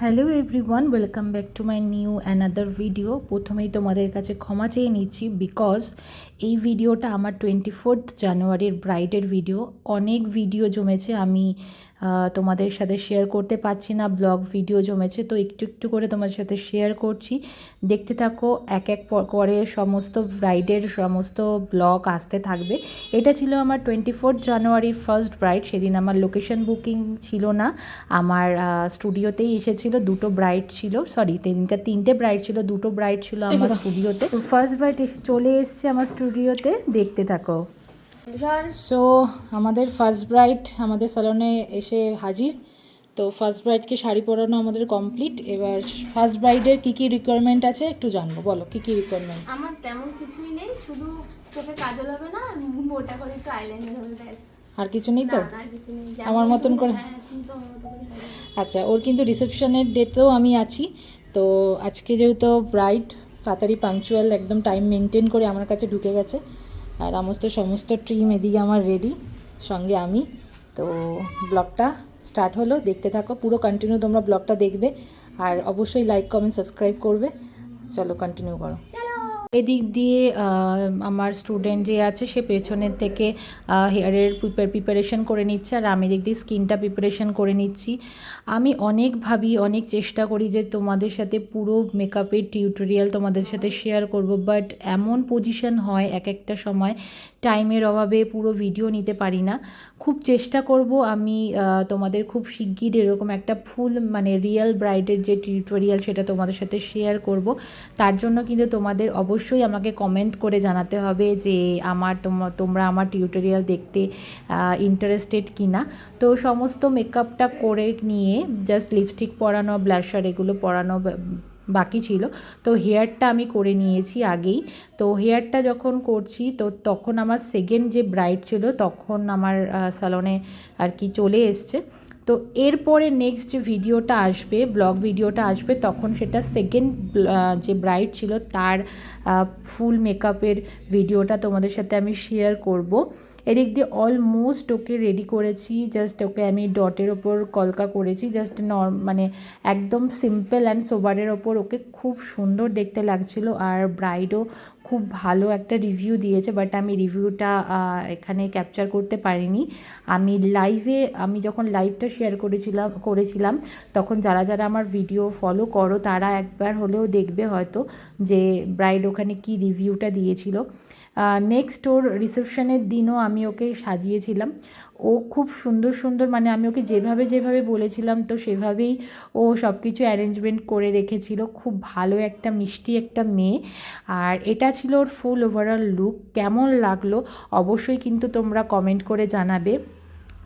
Hello everyone welcome back to my new another video প্রথমেই তোমাদের কাছে ক্ষমা চেয়ে নিচ্ছি বিকজ এই ভিডিওটা আমার টোয়েন্টি ফোর্থ জানুয়ারির ব্রাইডের ভিডিও অনেক ভিডিও জমেছে, আমি তোমাদের সাথে শেয়ার করতে পারছি না ব্লগ ভিডিও জমেছে তো একটু একটু করে তোমাদের সাথে শেয়ার করছি। দেখতে থাকো এক এক করে সমস্ত ব্রাইডের সমস্ত ব্লগ আসতে থাকবে। এটা ছিল আমার টোয়েন্টি ফোর্থ জানুয়ারির ফার্স্ট ব্রাইড সেদিন আমার লোকেশন বুকিং ছিল না আমার স্টুডিওতেই এসেছিল দুটো ব্রাইড ছিল সরি সেদিনকার তিনটে ব্রাইড ছিল দুটো ব্রাইড ছিল আমার স্টুডিওতে ফার্স্ট ব্রাইড এসে চলে এসছে আমার স্টুডিওতে দেখতে থাকো। সো আমাদের ফার্স্ট ব্রাইড আমাদের স্যালনে এসে হাজির। তো ফার্স্ট ব্রাইডকে শাড়ি পরানো আমাদের কমপ্লিট এবার ফার্স্ট ব্রাইডের কী কী রিকোয়ারমেন্ট আছে একটু জানব। বলো কী কী রিকোয়ারমেন্ট আমার তেমন কিছুই নেই শুধু চোখে কাজল হবে না আর মোটা করে একটু আইলাইনার হবে ব্যাস। আর কিছু নেই তো? আমার মতন করে? হ্যাঁ। আচ্ছা ওর কিন্তু রিসেপশনের ডেটেও আমি আছি। তো আজকে যেহেতু ব্রাইড তাড়াতাড়ি পাংচুয়াল একদম টাইম মেনটেন করে আমার কাছে ঢুকে গেছে। আর সমস্ত সমস্ত ট্রিম এদিকে আমার রেডি সঙ্গে আমি। তো ব্লগটা স্টার্ট হলো, দেখতে থাকো, পুরো কন্টিনিউ তোমরা ব্লগটা দেখবে। আর অবশ্যই লাইক কমেন্ট সাবস্ক্রাইব করবে। চলো কন্টিনিউ করো। এদিক দিয়ে আমার স্টুডেন্ট যে আছে, সে পেছনের থেকে হেয়ারের প্রিপারেশন করে নিচ্ছে, আর আমি দিক দিয়ে স্কিনটা প্রিপারেশন করে নিচ্ছি। আমি অনেক ভাবি, অনেক চেষ্টা করি যে তোমাদের সাথে পুরো মেকআপের টিউটোরিয়াল তোমাদের সাথে শেয়ার করব বাট এমন পজিশন হয় এক একটা সময় টাইমের অভাবে পুরো ভিডিও নিতে পারি না। খুব চেষ্টা করব আমি তোমাদের খুব শিগগির এরকম একটা ফুল মানে রিয়েল ব্রাইডের যে টিউটোরিয়াল সেটা তোমাদের সাথে শেয়ার করব। তার জন্য কিন্তু তোমাদের অবশ্যই আমাকে কমেন্ট করে জানাতে হবে যে আমার তোম- তোমরা আমার টিউটোরিয়াল দেখতে ইন্টারেস্টেড কি না তো সমস্ত মেকআপটা করে নিয়ে জাস্ট লিপস্টিক পরানো ব্লাশার এগুলো পরানো বাকি ছিল। তো হেয়ারটা আমি করে নিয়েছি আগেই। তো হেয়ারটা যখন করছি, তো তখন আমার সেকেন্ড যে ব্রাইড ছিল, তখন আমার স্যালনে আর কি চলে এসছে। তো এরপরে নেক্সট যে ভিডিওটা আসবে ব্লগ ভিডিওটা আসবে, তখন সেটা সেকেন্ড যে ব্রাইড ছিল তার ফুল মেকআপের ভিডিওটা তোমাদের সাথে আমি শেয়ার করব। এদিক দিয়ে অলমোস্ট ওকে রেডি করেছি জাস্ট ওকে আমি ডটের ওপর কলকা করেছি জাস্ট নর্ম মানে একদম সিম্পল অ্যান্ড সোবারের ওপর ওকে খুব সুন্দর দেখতে লাগছিল, আর ব্রাইডও খুব ভালো একটা রিভিউ দিয়েছে বাট আমি রিভিউটা এখানে ক্যাপচার করতে পারিনি। আমি লাইভে আমি যখন লাইভটা শেয়ার করেছিলাম করেছিলাম, তখন যারা যারা আমার ভিডিও ফলো করো, তারা একবার হলেও দেখবে হয়তো যে ব্রাইড ওখানে কি রিভিউটা দিয়েছিল। নেক্সট ওর রিসেপশনের দিনও আমি ওকে সাজিয়েছিলাম। ও খুব সুন্দর সুন্দর মানে আমি ওকে যেভাবে যেভাবে বলেছিলাম তো সেভাবেই ও সব কিছু অ্যারেঞ্জমেন্ট করে রেখেছিল। খুব ভালো একটা মিষ্টি একটা মেয়ে। আর এটা ছিল ওর ফুল ওভারঅল লুক কেমন লাগল অবশ্যই কিন্তু তোমরা কমেন্ট করে জানাবে।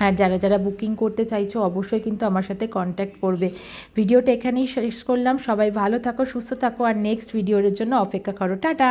আর যারা যারা বুকিং করতে চাইছো অবশ্যই কিন্তু আমার সাথে কন্ট্যাক্ট করবে। ভিডিওটা এখানেই শেষ করলাম। সবাই ভালো থাকো, সুস্থ থাকো। আর নেক্সট ভিডিওর জন্য অপেক্ষা করো। টাটা!